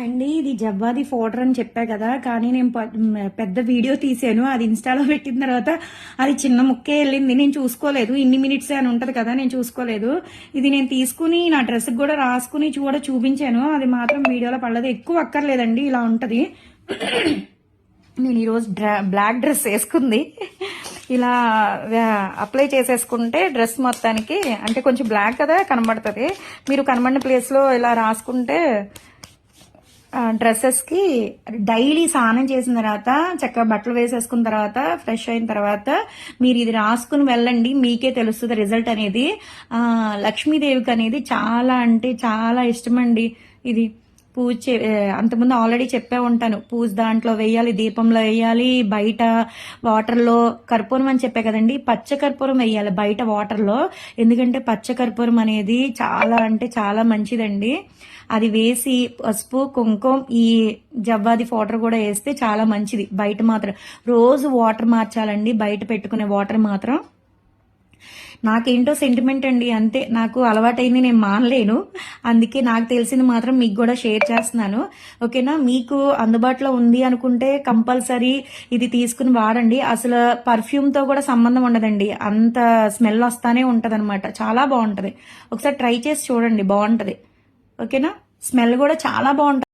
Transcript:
అండి ఇది జవ్వాది ఫోటర్ అని చెప్పా కదా కానీ నేను పెద్ద వీడియో తీసాను అది ఇన్స్టాలో పెట్టిన తర్వాత అది చిన్న ముక్కే వెళ్ళింది. నేను చూసుకోలేదు ఇన్ని మినిట్స్ అని ఉంటుంది కదా నేను చూసుకోలేదు. ఇది నేను తీసుకుని నా డ్రెస్ కూడా రాసుకుని చూడ చూపించాను. అది మాత్రం వీడియోలో పడలేదు. ఎక్కువ అక్కర్లేదండి ఇలా ఉంటుంది. నేను ఈరోజు డ్రా బ్లాక్ డ్రెస్ వేసుకుంది. ఇలా అప్లై చేసేసుకుంటే డ్రెస్ మొత్తానికి అంటే కొంచెం బ్లాక్ కదా కనబడుతుంది. మీరు కనబడిన ప్లేస్లో ఇలా రాసుకుంటే డ్రెస్సెస్కి డైలీ స్నానం చేసిన తర్వాత చక్కగా బట్టలు వేసేసుకున్న తర్వాత ఫ్రెష్ అయిన తర్వాత మీరు ఇది రాసుకుని వెళ్ళండి మీకే తెలుస్తుంది రిజల్ట్ అనేది. లక్ష్మీదేవికి అనేది చాలా అంటే చాలా ఇష్టమండి. ఇది పూజ చే అంతకుముందు ఆల్రెడీ చెప్పే ఉంటాను. పూజ దాంట్లో వేయాలి దీపంలో వేయాలి బయట వాటర్లో కర్పూరం అని చెప్పే కదండి పచ్చ కర్పూరం వేయాలి బయట వాటర్లో. ఎందుకంటే పచ్చ కర్పూరం అనేది చాలా అంటే చాలా మంచిదండి. అది వేసి పసుపు కుంకుమ ఈ జవ్వాది వాటర్ కూడా వేస్తే చాలా మంచిది. బయట మాత్రం రోజు వాటర్ మార్చాలండి బయట పెట్టుకునే వాటర్ మాత్రం. నాకేంటో సెంటిమెంట్ అండి అంతే. నాకు అలవాటైంది నేను మానలేను. అందుకే నాకు తెలిసింది మాత్రం మీకు కూడా షేర్ చేస్తున్నాను. ఓకేనా? మీకు అందుబాటులో ఉంది అనుకుంటే కంపల్సరీ ఇది తీసుకుని వాడండి. అసలు పర్ఫ్యూమ్తో కూడా సంబంధం ఉండదండి. అంత స్మెల్ వస్తానే ఉంటది చాలా బాగుంటుంది. ఒకసారి ట్రై చేసి చూడండి బాగుంటుంది. ఓకేనా? స్మెల్ కూడా చాలా బాగుంటుంది.